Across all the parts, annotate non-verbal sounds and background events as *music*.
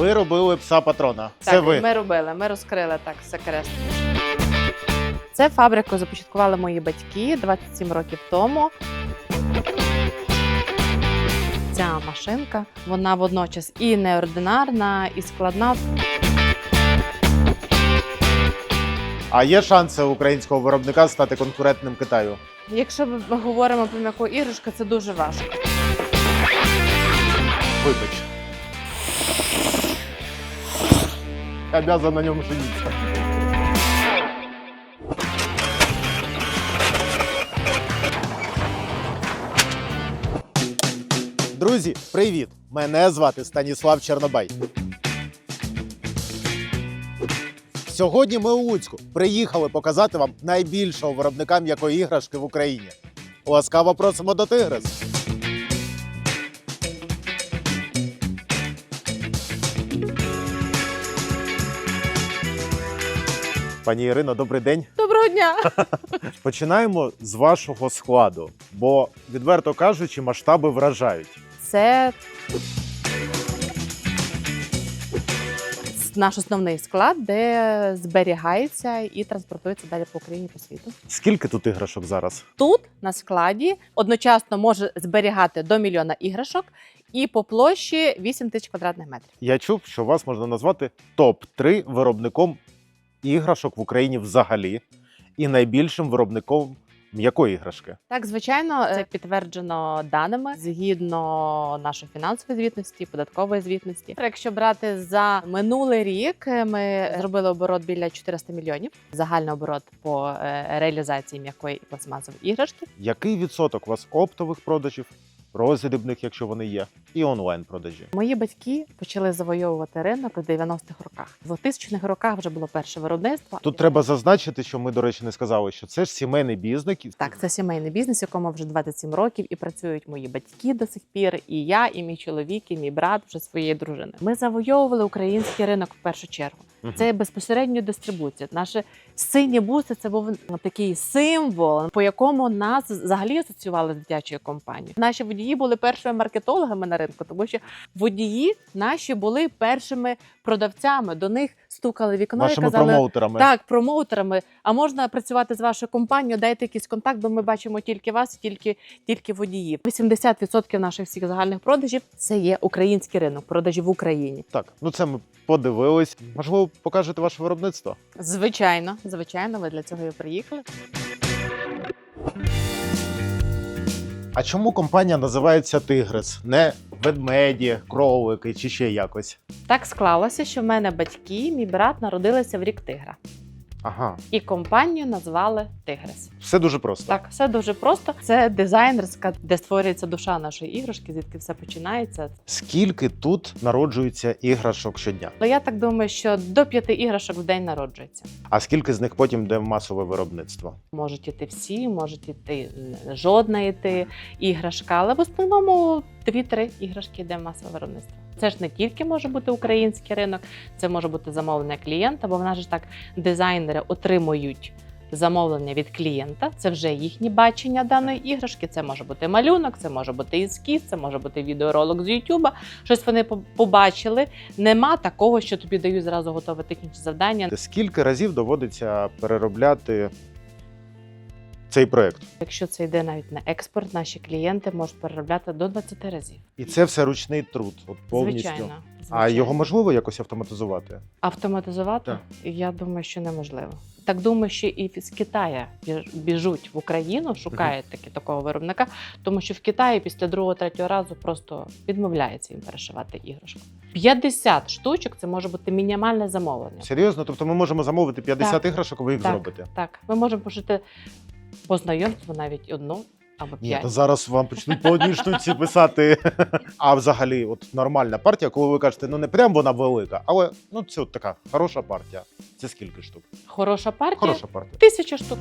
Ви робили пса патрона. Це так, ви. ми робили, ми розкрили так секрет. Це фабрику започаткували мої батьки 27 років тому. Ця машинка, вона водночас і неординарна, і складна. А є шанси українського виробника стати конкурентним Китаю? Якщо ми говоримо про м'яку іграшку, це дуже важко. Вибач. Обязан на ньому жениться. Друзі, привіт! Мене звати Станіслав Чорнобай. Сьогодні ми у Луцьку приїхали показати вам найбільшого виробника м'якої іграшки в Україні. Ласкаво просимо до Тигрес. Пані Ірино, добрий день. Доброго дня! *laughs* Починаємо з вашого складу, бо, відверто кажучи, масштаби вражають. Це наш основний склад, де зберігається і транспортується далі по Україні по світу. Скільки тут іграшок зараз? Тут на складі одночасно може зберігати до мільйона іграшок і по площі 8 тисяч квадратних метрів. Я чув, що вас можна назвати топ-3 виробником іграшок в Україні взагалі і найбільшим виробником м'якої іграшки. Так, звичайно, це підтверджено даними згідно нашої фінансової звітності, податкової звітності. Якщо брати за минулий рік, ми зробили оборот біля 400 мільйонів. Загальний оборот по е, реалізації м'якої і пластмасової іграшки. Який відсоток у вас оптових продажів, роздрібних, якщо вони є, і онлайн продажі? Мої батьки почали завойовувати ринок у 90-х роках. В 2000-х роках вже було перше виробництво. Тут треба зазначити, що ми, до речі, не сказали, що це ж сімейний бізнес. Так, це сімейний бізнес, якому вже 27 років, і працюють мої батьки до сих пір, і я, і мій чоловік, і мій брат вже своєї дружини. Ми завойовували український ринок в першу чергу. Це безпосередньо дистрибуція. Наші сині буси це був такий символ, по якому нас взагалі асоціювали з дитячою компанією. Наші водії були першими маркетологами на ринку, тому що водії наші були першими продавцями. До них стукали вікно Вашими і казали, промоутерами. так, промоутерами. А можна працювати з вашою компанією, дайте якийсь контакт, бо ми бачимо тільки вас, тільки, тільки водіїв. 80% наших всіх загальних продажів це є український ринок, продажі в Україні. Так, ну це ми подивились. Можливо, покажете ваше виробництво? Звичайно, звичайно, ви для цього і приїхали. А чому компанія називається Тигрес? Не ведмеді, кролики чи ще якось? Так склалося, що в мене батьки, мій брат народилися в рік тигра, Ага, і компанію назвали Тигрес. все дуже просто. Так, все дуже просто. Це дизайнерська, де створюється душа нашої іграшки, звідки все починається. Скільки тут народжується іграшок щодня? Але я так думаю, що до п'яти іграшок в день народжується. А скільки з них потім йде в масове виробництво? Можуть іти всі, можуть іти м, жодна іти іграшка, але в основному дві-три іграшки йде в масове виробництво. Це ж не тільки може бути український ринок, це може бути замовлення клієнта, бо в нас ж так дизайнери отримують замовлення від клієнта. Це вже їхнє бачення даної іграшки. Це може бути малюнок, це може бути ескіз, це може бути відеоролик з Ютуба. Щось вони побачили. Нема такого, що тобі дають зразу готове технічне завдання. Скільки разів доводиться переробляти цей проект? Якщо це йде навіть на експорт, наші клієнти можуть переробляти до 20 разів. І це все ручний труд, от повністю. Звичайно. А його можливо якось автоматизувати? автоматизувати? Так. Я думаю, що неможливо. Так думаю, що і з Китаю біжуть в Україну, шукають таки такого виробника, тому що в Китаї після другого третього разу просто відмовляється їм перешивати іграшку. 50 штучок це може бути мінімальне замовлення. Серйозно? Тобто ми можемо замовити 50 іграшок, а ви їх Так. зробите? Так, ми можемо пошити по знайомству навіть одну або Ні, п'ять. то зараз вам почнуть по одній штуці писати. А взагалі, от нормальна партія, коли ви кажете, ну не прям вона велика, але ну це от така хороша партія. Це скільки штук? Хороша партія Хороша партія. тисяча штук.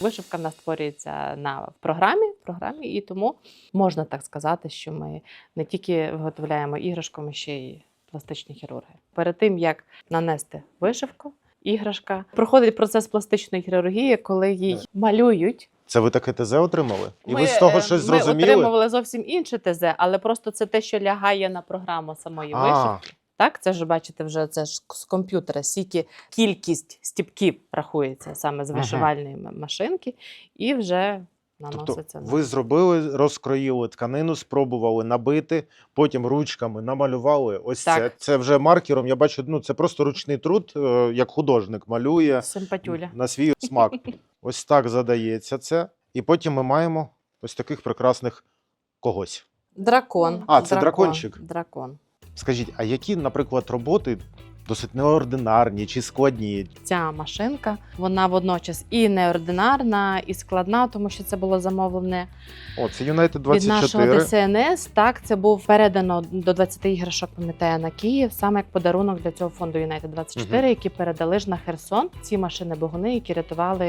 Вишивка в нас створюється на в програмі, в програмі, і тому можна так сказати, що ми не тільки виготовляємо іграшку, ми ще й пластичні хірурги. Перед тим як нанести вишивку, іграшка проходить процес пластичної хірургії, коли їй Так. малюють Це ви таке ТЗ отримали? І Ми, ви з того е, щось Ми зрозуміли? отримували зовсім інше ТЗ, але просто це те, що лягає на програму самої А. вишивки. Так, це ж бачите, вже це ж з комп'ютера, скільки кількість стіпків рахується саме з вишивальної ага. машинки, і вже Тобто на ви зробили, розкроїли тканину, спробували набити, потім ручками намалювали. Ось Так. це. Це вже маркером. Я бачу, ну це просто ручний труд, е, як художник малює симпатюля. на свій смак. *laughs* Ось так задається це. І потім ми маємо ось таких прекрасних когось. Дракон. А, це дракон, дракончик. Дракон. Скажіть, а які, наприклад, роботи досить неординарні чи складні? Ця машинка вона водночас і неординарна, і складна, тому що це було замовлене О, це United від нашого ДСНС. Так, це був передано до 20 іграшок, пам'ятаю, на Київ, саме як подарунок для цього фонду United 24, Мгм. які передали ж на Херсон. Ці машини богуни, які рятували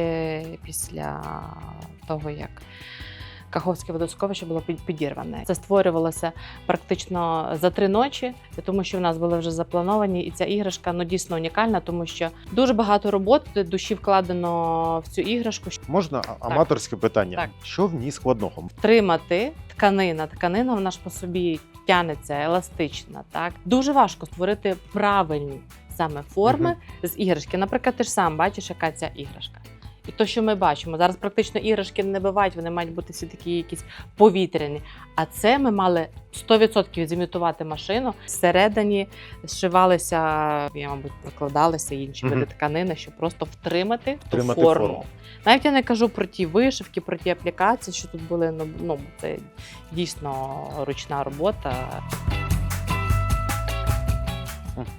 після того, як. Каховське водосховище було під- підірване. Це створювалося практично за три ночі, тому що в нас були вже заплановані, і ця іграшка ну дійсно унікальна, тому що дуже багато роботи душі вкладено в цю іграшку. Можна а- аматорське питання? Так. Що в ній складного? Втримати тканина. Тканина вона ж по собі тянеться, еластична. Так дуже важко створити правильні саме форми з іграшки. Наприклад, ти ж сам бачиш, яка ця іграшка. І то, що ми бачимо, зараз практично іграшки не бувають, вони мають бути всі такі якісь повітряні. А це ми мали 100% зімітувати машину. Всередині зшивалися, я, мабуть, викладалися інші види тканини, щоб просто втримати, ту форму. форму. Навіть я не кажу про ті вишивки, про ті аплікації, що тут були. Ну, ну це дійсно ручна робота.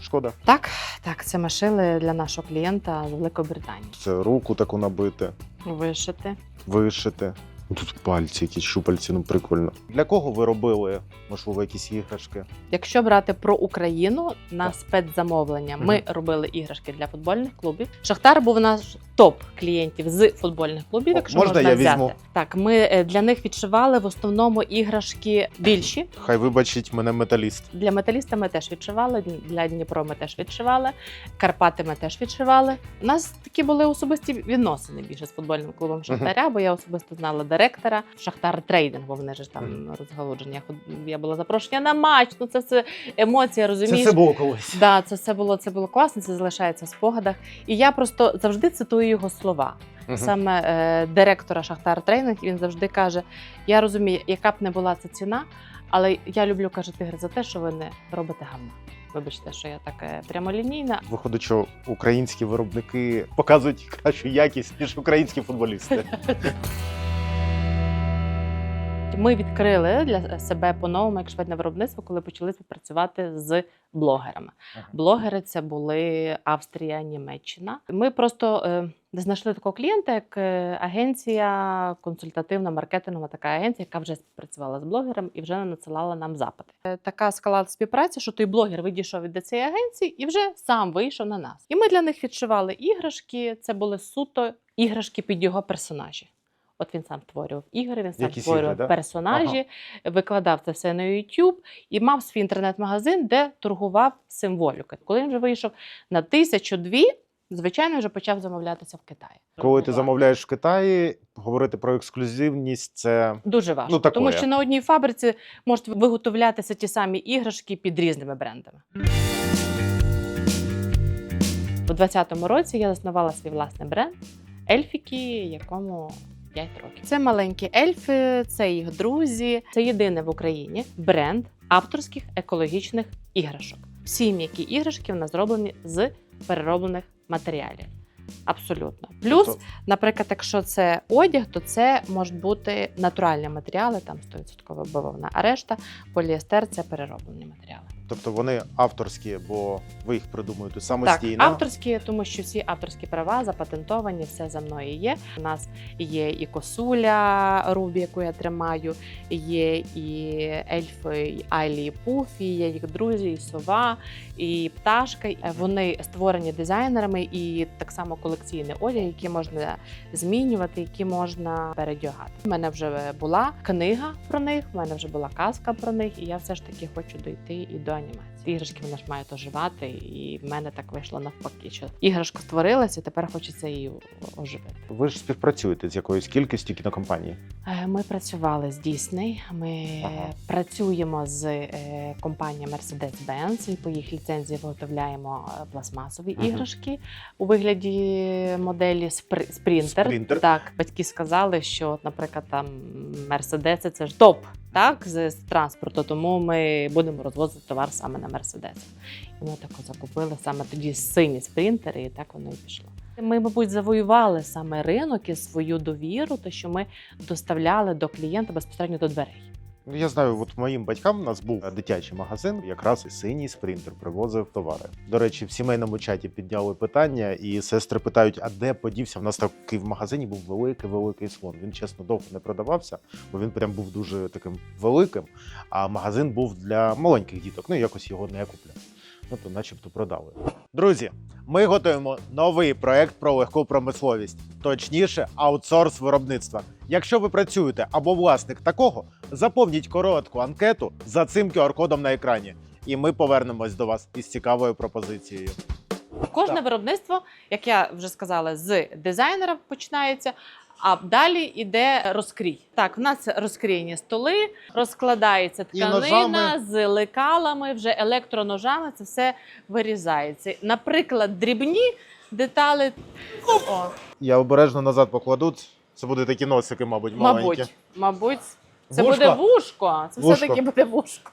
Шкода. Так, так, це ми шили для нашого клієнта з Великобританії. Це руку таку набити, Вишити. вишити. Ну, Тут пальці, якісь щупальці, ну прикольно. Для кого ви робили, можливо, якісь іграшки? Якщо брати про Україну на Так. спецзамовлення, ми Мгм. робили іграшки для футбольних клубів. Шахтар був наш топ клієнтів з футбольних клубів. О, Якщо можна можна, я взяти. візьму? Так, ми е, для них відшивали в основному іграшки більші. Хай вибачить мене металіст. Для металіста ми теж відшивали, для Дніпро ми теж відшивали, Карпати ми теж відшивали. У нас такі були особисті відносини більше з футбольним клубом Шахтаря, бо я особисто знала директора Шахтар Трейдинг, бо вони ж там Мгм. розгалуджені. Я, була запрошення на матч. Ну це все емоція, розумієш? Це все було колись. Да, це все було це було класно, це залишається в спогадах. І я просто завжди цитую його слова. Мгм. Саме е, директора Шахтар Трейнинг він завжди каже: Я розумію, яка б не була ця ціна, але я люблю каже тигр за те, що ви не робите гавна. Вибачте, що я така прямолінійна. Виходить, що українські виробники показують кращу якість, ніж українські футболісти. *laughs* Ми відкрили для себе по-новому як шведне виробництво, коли почали співпрацювати з блогерами. Ага. Блогери це були Австрія, Німеччина. Ми просто е, знайшли такого клієнта, як е, агенція консультативна маркетингова така агенція, яка вже співпрацювала з блогером і вже надсилала нам запити. Е, Така склала співпраця, що той блогер відійшов від цієї агенції і вже сам вийшов на нас. І ми для них відшивали іграшки. Це були суто іграшки під його персонажі. От він сам створював ігри, він сам Якісь створював ігри, да? персонажі, викладав це все на YouTube і мав свій інтернет-магазин, де торгував символікою. Коли він вже вийшов на тисячу-дві, звичайно, вже почав замовлятися в Китаї. Коли ти замовляєш в Китаї, говорити про ексклюзивність це Дуже важко, Ну, такое. тому що на одній фабриці можуть виготовлятися ті самі іграшки під різними брендами. У 2020 році я заснувала свій власний бренд Ельфіки, якому 5 років. Це маленькі ельфи, це їх друзі. Це єдине в Україні бренд авторських екологічних іграшок. Всі м'які іграшки в нас зроблені з перероблених матеріалів. Абсолютно. Плюс Тобто, Наприклад, якщо це одяг, то це можуть бути натуральні матеріали, там 100% бавовна, а решта поліестер це перероблені матеріали. Тобто вони авторські, бо ви їх придумуєте Так, самостійно. авторські, тому що всі авторські права запатентовані, все за мною є. У нас є і косуля Рубі, яку я тримаю, є і ельфи, і Айлі, і Пуфі, є їх друзі, і сова, і пташка. Вони створені дизайнерами і так само колекційний одяг, який можна змінювати, які можна передягати. У мене вже була книга про них, в мене вже була казка про них, і я все ж таки хочу дойти і до анімацію. Іграшки вони ж мають оживати, і в мене так вийшло навпаки, що іграшка створилася, тепер хочеться її оживити. Ви ж співпрацюєте з якоюсь кількістю кінокомпаній. Е, Ми працювали з Дісней. Ми Ага. працюємо з е, компанією Mercedes-Benz і по їх ліцензії виготовляємо е, пластмасові Мгм. іграшки у вигляді моделі спри- спринтер. Спринтер. Так, батьки сказали, що, наприклад, там Mercedes це ж топ. Так, з, транспорту, тому ми будемо розвозити товар саме на Мерседес. І ми так закупили саме тоді сині спринтери, і так воно і пішло. Ми, мабуть, завоювали саме ринок і свою довіру, те, що ми доставляли до клієнта безпосередньо до дверей. Ну, я знаю, от моїм батькам у нас був дитячий магазин, якраз і синій спринтер привозив товари. До речі, в сімейному чаті підняли питання, і сестри питають: а де подівся? В нас такий в магазині був великий великий слон. Він чесно довго не продавався, бо він прям був дуже таким великим. А магазин був для маленьких діток. Ну якось його не купляв. Ну то, начебто, продали. Друзі, ми готуємо новий проект про легку промисловість, точніше, аутсорс виробництва. Якщо ви працюєте або власник такого, заповніть коротку анкету за цим QR-кодом на екрані, і ми повернемось до вас із цікавою пропозицією. Кожне Так. виробництво, як я вже сказала, з дизайнера починається. А далі йде розкрій. Так, в нас розкрійні столи, розкладається тканина з лекалами, вже електроножами. Це все вирізається. Наприклад, дрібні деталі. О, Я обережно назад покладу. Це будуть такі носики, мабуть, маленькі. мабуть, мабуть, це Вушко? буде вушко. Це Вушко. все таки буде вушко.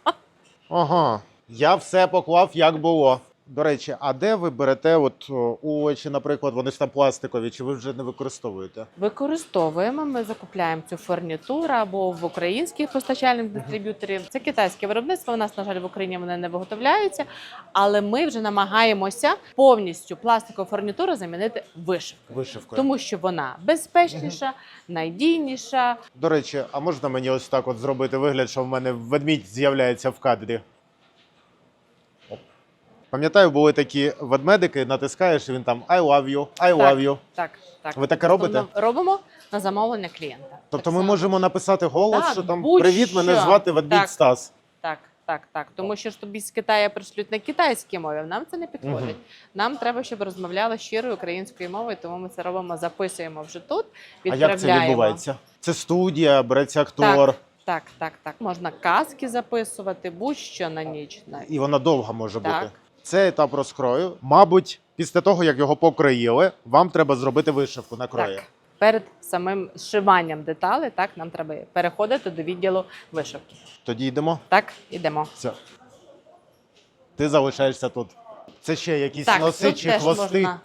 Ага. Я все поклав, як було. До речі, а де ви берете от овочі, наприклад, вони ж там пластикові, чи ви вже не використовуєте? Використовуємо, ми закупляємо цю фурнітуру або в українських постачальних дистриб'юторів. Це китайське виробництво. У нас, на жаль, в Україні вони не виготовляються, але ми вже намагаємося повністю пластикову фурнітуру замінити вишивкою. Вишивкою. Тому що вона безпечніша, найдійніша. До речі, а можна мені ось так от зробити вигляд, що в мене ведмідь з'являється в кадрі? Пам'ятаю, були такі ведмедики, натискаєш, і він там I love you, I love you. Так, так. Ви таке робите? Тобто Робимо на замовлення клієнта. Тобто Так ми само. можемо написати голос, Так, що там будь-що. Привіт, мене звати ведмідь Так. Стас. Так, так, так. Тому що ж тобі з Китаю пришлють на китайській мові. Нам це не підходить. Мгм. Нам треба, щоб розмовляли щирою українською мовою, тому ми це робимо, записуємо вже тут. А Відправляємо. як це відбувається? Це студія, береться актор, Так, так, так. Можна казки записувати, будь-що на ніч. На... і вона довга може Так. бути. Це етап розкрою. Мабуть, після того, як його покроїли, вам треба зробити вишивку на крої. Так. Перед самим зшиванням деталей, так, нам треба переходити до відділу вишивки. Тоді йдемо. Так, ідемо. Все. Ти залишаєшся тут. Це ще якісь Так, носи тут чи теж хвости. можна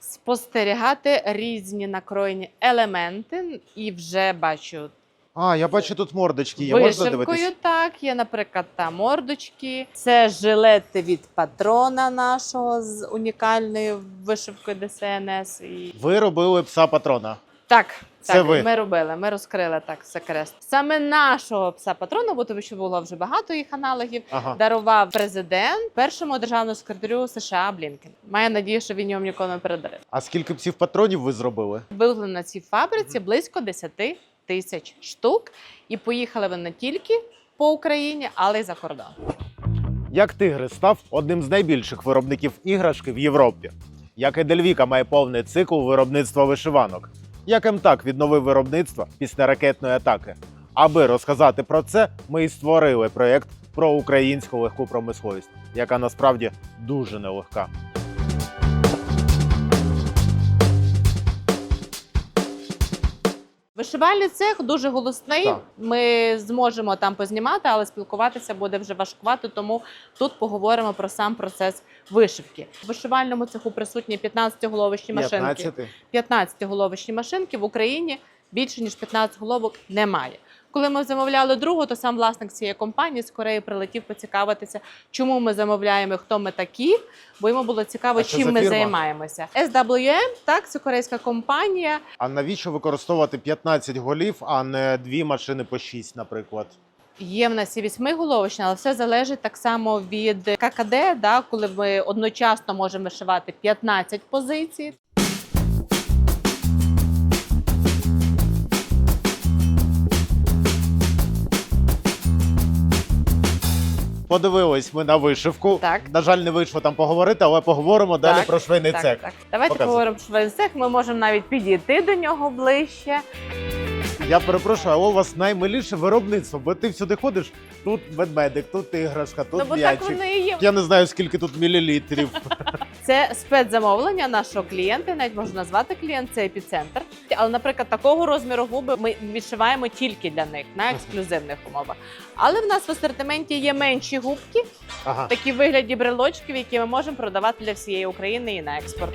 спостерігати різні накроєні елементи, і вже бачу А, я бачу тут мордочки. Є. Можна Вишивкою так, є, наприклад, та мордочки. Це жилети від патрона нашого з унікальною вишивкою ДСНС. І... Ви робили пса патрона. Так, Це так, ви. ми робили, ми розкрили так секрет. Саме нашого пса патрона, бо тому що було вже багато їх аналогів. Ага. Дарував президент першому державному секретарю США Блінкен. Маю надію, що він його ніколи не передарив. А скільки псів патронів ви зробили? Вивели на цій фабриці близько 10 тисяч штук, і поїхали вони не тільки по Україні, але й за кордон. Як Тигрис став одним з найбільших виробників іграшки в Європі. Як Едельвіка має повний цикл виробництва вишиванок. Як МТАК відновив виробництво після ракетної атаки. Аби розказати про це, ми і створили проєкт про українську легку промисловість, яка насправді дуже нелегка. Вишивальний цех дуже голосний. Так. Ми зможемо там познімати, але спілкуватися буде вже важкувато. Тому тут поговоримо про сам процес вишивки. В вишивальному цеху присутні 15-головочні машинки. 15. 15-головочні машинки в Україні більше ніж 15 головок немає. Коли ми замовляли другу, то сам власник цієї компанії з Кореї прилетів поцікавитися, чому ми замовляємо, і хто ми такі, бо йому було цікаво, А що чим за ми фірма? займаємося. SWM, так, це корейська компанія. А навіщо використовувати 15 голів, а не дві машини по 6, наприклад? Є в нас і восьмиголовочна, але все залежить так само від ККД, да, коли ми одночасно можемо вишивати 15 позицій. Подивились ми на вишивку. Так. На жаль, не вийшло там поговорити, але поговоримо далі про швейний так, цех. так. Давайте Показуй. поговоримо про швейний цех. Ми можемо навіть підійти до нього ближче. Я перепрошую, але у вас наймиліше виробництво, бо ти всюди ходиш, тут ведмедик, тут іграшка, тут ну бо так м'ячик. вони і є. Я не знаю, скільки тут мілілітрів. *laughs* Це спецзамовлення нашого клієнта, навіть можна назвати клієнт, це епіцентр. Але, наприклад, такого розміру губи ми відшиваємо тільки для них на ексклюзивних умовах. Але в нас в асортименті є менші губки, Ага. такі в вигляді брелочків, які ми можемо продавати для всієї України і на експорт.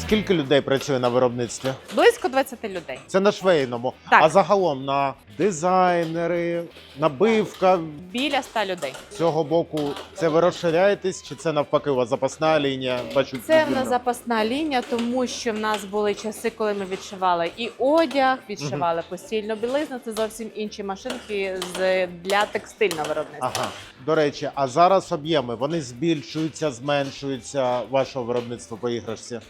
Скільки людей працює на виробництві? Близько 20 людей. Це на швейному. Так. А загалом на дизайнери, набивка. Біля 100 людей. З цього боку це ви розширяєтесь, чи це навпаки у вас запасна лінія? Бачу, Це в нас запасна лінія, тому що в нас були часи, коли ми відшивали і одяг, відшивали постільну білизну. Це зовсім інші машинки з для текстильного виробництва. Ага. До речі, а зараз об'єми вони збільшуються, зменшуються вашого виробництва по іграшці.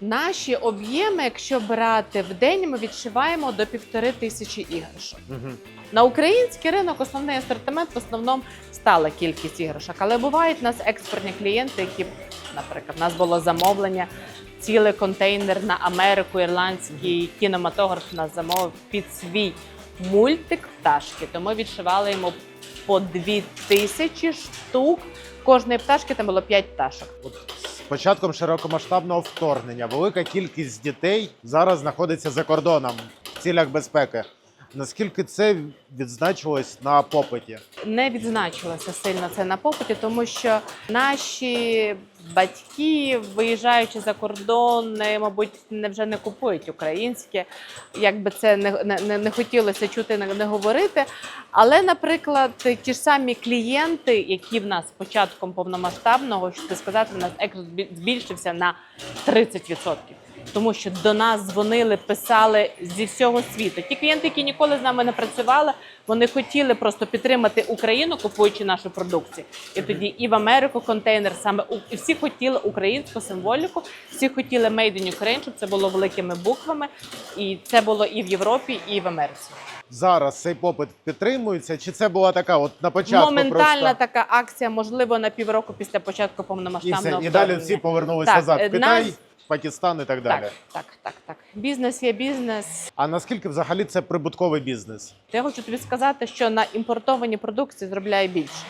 Наші об'єми, якщо брати в день, ми відшиваємо до півтори тисячі іграшок. Угу. На український ринок основний асортимент в основному стала кількість іграшок, але бувають у нас експортні клієнти, які, наприклад, у нас було замовлення. Цілий контейнер на Америку, ірландський кінематограф нас замовив під свій мультик пташки. То ми відшивали йому по дві тисячі штук. Кожної пташки там було п'ять пташок. От початком широкомасштабного вторгнення велика кількість дітей зараз знаходиться за кордоном в цілях безпеки. Наскільки це відзначилось на попиті? не відзначилося сильно це на попиті, тому що наші батьки, виїжджаючи за кордон, мабуть, не вже не купують українське. Якби це не, не, не хотілося чути, не, не говорити. Але, наприклад, ті ж самі клієнти, які в нас початком повномасштабного, що сказати, в нас експорт збільшився на 30%. Тому що до нас дзвонили, писали зі всього світу. Ті клієнти, які ніколи з нами не працювали, вони хотіли просто підтримати Україну, купуючи нашу продукцію. І тоді і в Америку контейнер саме і всі хотіли українську символіку, всі хотіли Made in Ukraine, щоб це було великими буквами. І це було і в Європі, і в Америці. Зараз цей попит підтримується? Чи це була така от на початку Моментальна просто... така акція, можливо, на півроку після початку і, повномасштабного все, і далі вторгнення. всі повернулися Так, назад е, Китай, нас- Пакистан і так далі. Так, так, так, так. Бізнес є бізнес. А наскільки взагалі це прибутковий бізнес? Я хочу тобі сказати, що на імпортовані продукції заробляє більше,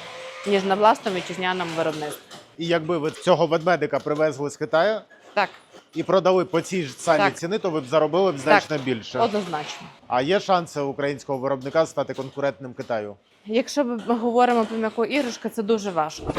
ніж на власному вітчизняному виробництві. І якби ви цього ведмедика привезли з Китаю Так, і продали по цій ж самій Так. ціни, то ви б заробили б значно більше. однозначно. А є шанси українського виробника стати конкурентним Китаю? Якщо ми говоримо про м'яку іграшку, це дуже важко.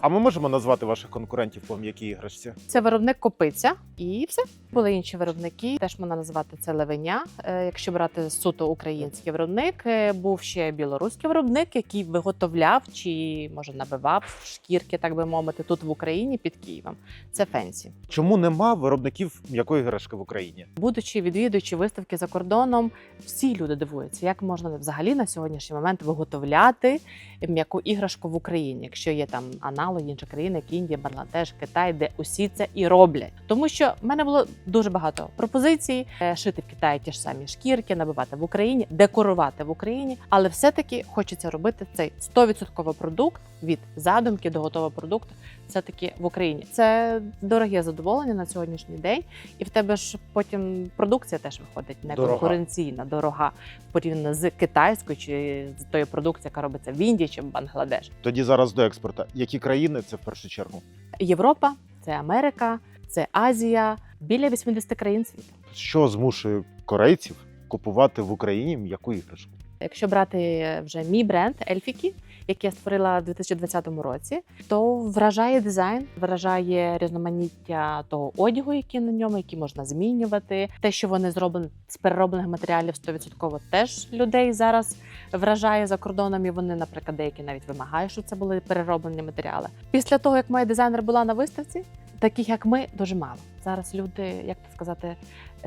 А ми можемо назвати ваших конкурентів по м'якій іграшці? Це виробник копиця і все. Були інші виробники. Теж можна назвати це левеня. Е, Якщо брати суто український виробник, Е, був ще білоруський виробник, який виготовляв чи може набивав шкірки, так би мовити, тут в Україні під Києвом. Це фенсі. Чому нема виробників м'якої іграшки в Україні? Будучи відвідуючи виставки за кордоном, всі люди дивуються, як можна взагалі на сьогоднішній момент виготовляти м'яку іграшку в Україні, якщо є там аналоги інші країни, як Індія, Бангладеш, Китай, де усі це і роблять. Тому що в мене було дуже багато пропозицій е, шити в Китаї ті ж самі шкірки, набивати в Україні, декорувати в Україні, але все-таки хочеться робити цей 100% продукт від задумки до готового продукту. Все таки в Україні це дороге задоволення на сьогоднішній день. І в тебе ж потім продукція теж виходить не Дорога. конкуренційна, дорога порівняно з китайською чи з тою продукцією, яка робиться в Індії чи в Бангладеш. Тоді зараз до експорту. Які країни це в першу чергу? Європа, це Америка, це Азія, біля 80 країн світу. Що змушує корейців купувати в Україні м'яку іграшку? Якщо брати вже мій бренд Ельфікі, який я створила в 2020 році, то вражає дизайн, вражає різноманіття того одягу, який на ньому, який можна змінювати. Те, що вони зроблені з перероблених матеріалів 100% теж людей зараз вражає за кордоном. І вони, наприклад, деякі навіть вимагають, щоб це були перероблені матеріали. Після того, як моя дизайнер була на виставці, таких як ми дуже мало. Зараз люди, як то сказати,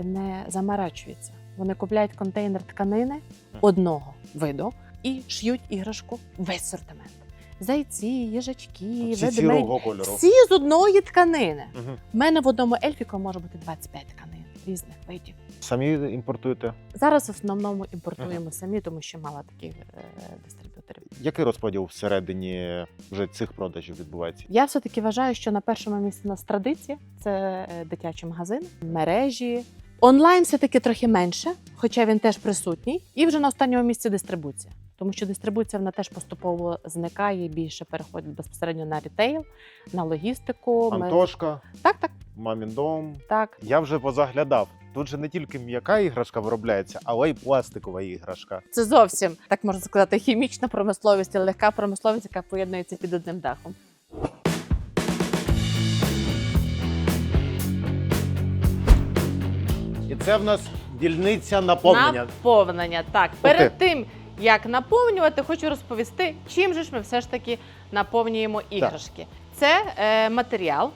не замарачуються. Вони купляють контейнер тканини одного виду і шиють іграшку весь асортимент. зайці, їжачки, Всі ведмеді. кольору. Всі з одної тканини. Мгм. У мене в одному ельфіку може бути 25 тканин різних видів. Самі імпортуєте. Зараз в основному імпортуємо самі, тому що мало таких е, дистриб'юторів. Який розподіл всередині вже цих продажів відбувається? Я все таки вважаю, що на першому місці у нас традиція це е, дитячі магазини, мережі. Онлайн все таки трохи менше, хоча він теж присутній. І вже на останньому місці дистрибуція. Тому що дистрибуція вона теж поступово зникає, більше переходить безпосередньо на рітейл, на логістику. Ми- Антошка, Так, так, мамін дом. так. Я вже позаглядав. Тут же не тільки м'яка іграшка виробляється, але й пластикова іграшка. Це зовсім так можна сказати, хімічна промисловість і легка промисловість, яка поєднується під одним дахом. І це в нас дільниця наповнення. Наповнення. Так, перед тим як наповнювати, хочу розповісти, чим же ж ми все ж таки наповнюємо іграшки. Це е, матеріал,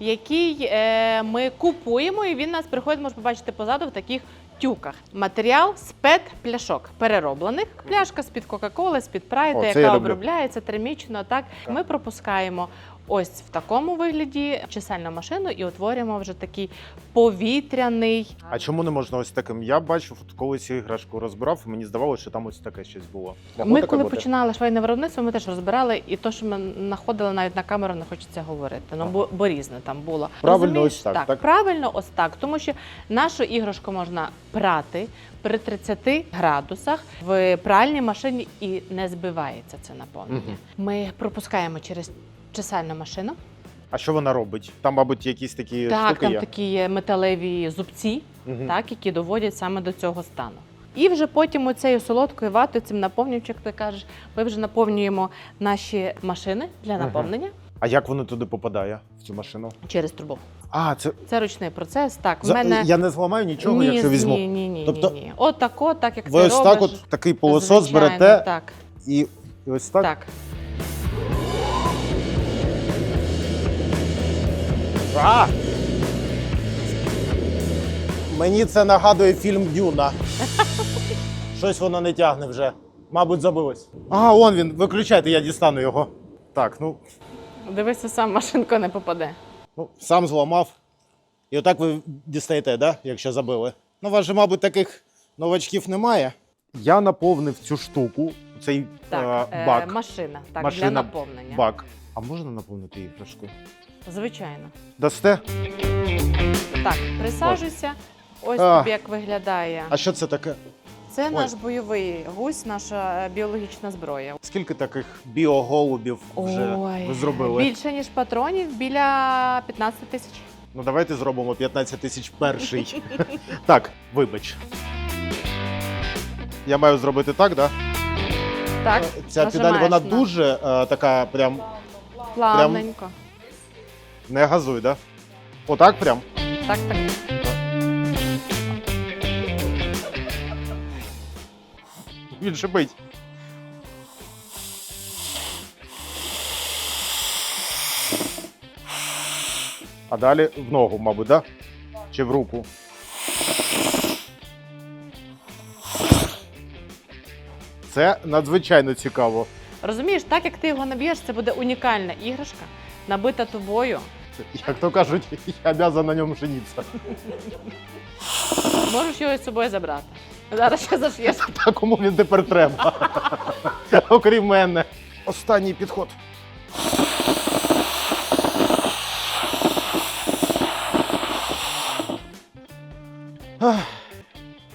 який е, ми купуємо, і він у нас приходить, можна побачити позаду в таких тюках. Матеріал з пет пляшок перероблених. Пляшка з-під Кока-Коли, з-під Прайда, О, це яка люблю. обробляється термічно. Так ми пропускаємо. Ось в такому вигляді чисельну машину і утворюємо вже такий повітряний. А чому не можна ось таким? Я бачив, от колись іграшку розбирав, мені здавалося, що там ось таке щось було. Могло Ми таке коли бути? починали швейне виробництво, ми теж розбирали, і то, що ми знаходили навіть на камеру, не хочеться говорити. Ну бо, бо різне там було. Правильно, Розумієш? ось так, так, так? правильно, ось так. Тому що нашу іграшку можна прати при 30 градусах в пральній машині і не збивається це наповнення. Мгм. Ми пропускаємо через чисельну машину. А що вона робить? Там, мабуть, якісь такі так, штуки там є. такі є металеві зубці. Мгм. так, які доводять саме до цього стану. І вже потім оцею солодкою ватою, цим наповнюючим, як ти кажеш, ми вже наповнюємо наші машини для наповнення А як воно туди попадає в цю машину? через трубу. А, це Це ручний процес. Так, в за- мене я не зламаю нічого, ні, якщо візьму. Ні, ні, ні, Тобто ні, ні. От так, от, так як Ви ти ось робиш. так, от такий звичайно, берете Так, і ось так. так. А! Мені це нагадує фільм Дюна. Щось воно не тягне вже. Мабуть, забилось. А, он він, виключайте, я дістану його. Так, ну, Дивися, сам машинка не попаде. ну сам зламав. І отак ви дістаєте, да? якщо забили. Ну, у вас же, мабуть, таких новачків немає. Я наповнив цю штуку, цей Так, е, е, бак. машина, так, Машина, для наповнення. бак. А можна наповнити її іграшкою? Звичайно. Дасте? Так, присаджуйся. Ось А. тобі як виглядає. А що це таке? Це Ой. наш бойовий гусь, наша е, біологічна зброя. Скільки таких біоголубів вже ви зробили? більше ніж патронів, біля 15 тисяч. Ну давайте зробимо 15 тисяч перший. *laughs* так, вибач. Я маю зробити так, да? Так, Ця педаль нажимаєш вона на- дуже е, така, прям плавненько. Не газуй, да? Отак прям. Так, так. Він шипить. А далі в ногу, мабуть, да? Чи в руку? Це надзвичайно цікаво. Розумієш, так як ти його наб'єш, це буде унікальна іграшка, набита тобою. Як то кажуть, я обязан на ньому жениться. Можеш його з собою забрати. Зараз ще заш'єш. *laughs* Та кому він тепер треба? Окрім мене. Останній підход.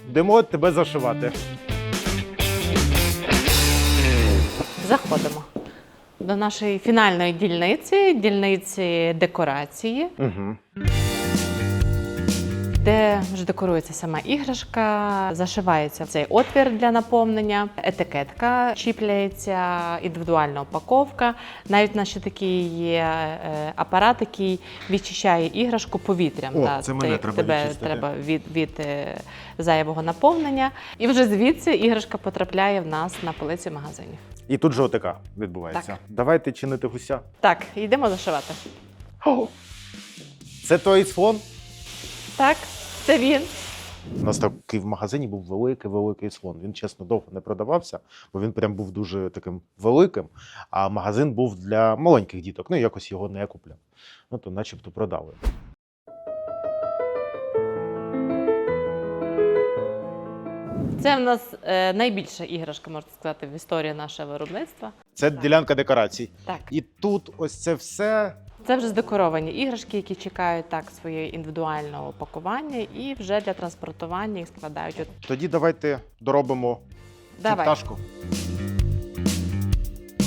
Йдемо тебе зашивати. Заходимо до нашої фінальної дільниці, дільниці декорації. Угу. Де вже декорується сама іграшка, зашивається цей отвір для наповнення, етикетка чіпляється, індивідуальна упаковка. Навіть ще такий є е, апарат, який відчищає іграшку повітрям. О, Та, це мене треба тебе відчистити. треба від, від е, зайвого наповнення. І вже звідси іграшка потрапляє в нас на полиці магазинів. І тут же отака відбувається. Так. Давайте чинити гуся. Так, йдемо зашивати. Це той слон? Так, це він. У нас такий в магазині був великий великий слон. Він чесно довго не продавався, бо він прям був дуже таким великим. А магазин був для маленьких діток. Ну якось його не купляв. Ну то, начебто, продали. Це в нас е, найбільша іграшка, можна сказати, в історії нашого виробництва. Це Так. ділянка декорацій. Так, І тут ось це все. Це вже здекоровані іграшки, які чекають так своє індивідуального пакування, і вже для транспортування їх складають. От Тоді давайте доробимо цю давай. пташку.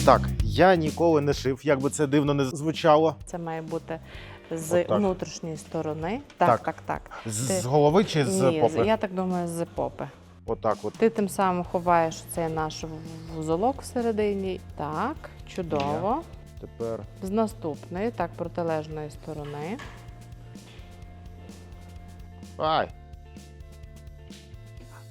Так, я ніколи не шив, як би це дивно не звучало. Це має бути з Отак. внутрішньої сторони. Так, Так. так, так. З, Ти- з голови чи з Ні, попи? я так думаю, з попи. Отак от. Ти тим самим ховаєш цей наш вузолок всередині. Так, чудово. Тепер З наступної, так, протилежної сторони. Ай.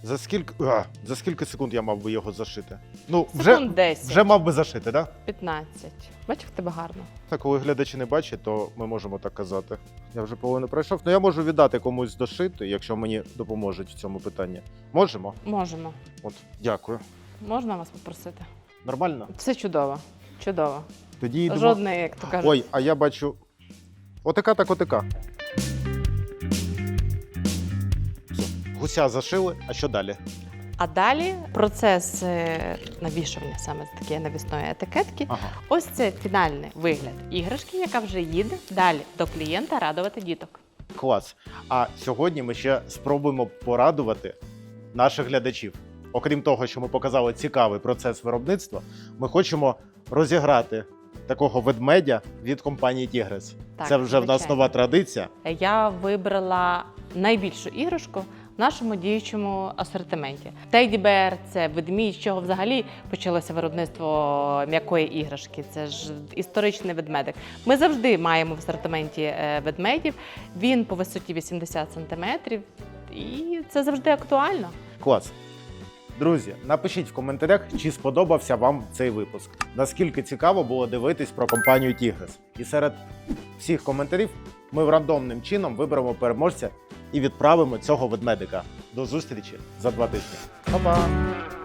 За скільки, а, за скільки секунд я мав би його зашити? Ну, вже, Секунд 10, вже мав би зашити, так? Да? 15. Бачиш, в тебе гарно. Так, коли глядачі не бачать, то ми можемо так казати. Я вже половину пройшов. Ну я можу віддати комусь дошити, якщо мені допоможуть в цьому питанні. Можемо? Можемо. От, дякую. Можна вас попросити? Нормально? Все чудово. Чудово. Тоді йдемо. Жодної, як то кажуть. Ой, а я бачу. Отака так отака. Все. Гуся зашили, а що далі? А далі процес е, навішування саме з такої навісної етикетки. Ага. Ось це фінальний вигляд іграшки, яка вже їде далі до клієнта радувати діток. Клас. А сьогодні ми ще спробуємо порадувати наших глядачів. Окрім того, що ми показали цікавий процес виробництва, ми хочемо розіграти такого ведмедя від компанії Тігрес. Так, Це вже в нас нова традиція. Я вибрала найбільшу іграшку в нашому діючому асортименті. Теді Бер це ведмідь, з чого взагалі почалося виробництво м'якої іграшки. Це ж історичний ведмедик. Ми завжди маємо в асортименті е, ведмедів. Він по висоті 80 сантиметрів, і це завжди актуально. Клас. Друзі, напишіть в коментарях, чи сподобався вам цей випуск. Наскільки цікаво було дивитись про компанію Тігрес. І серед всіх коментарів ми рандомним чином виберемо переможця і відправимо цього ведмедика. До зустрічі за два тижні. Па-па!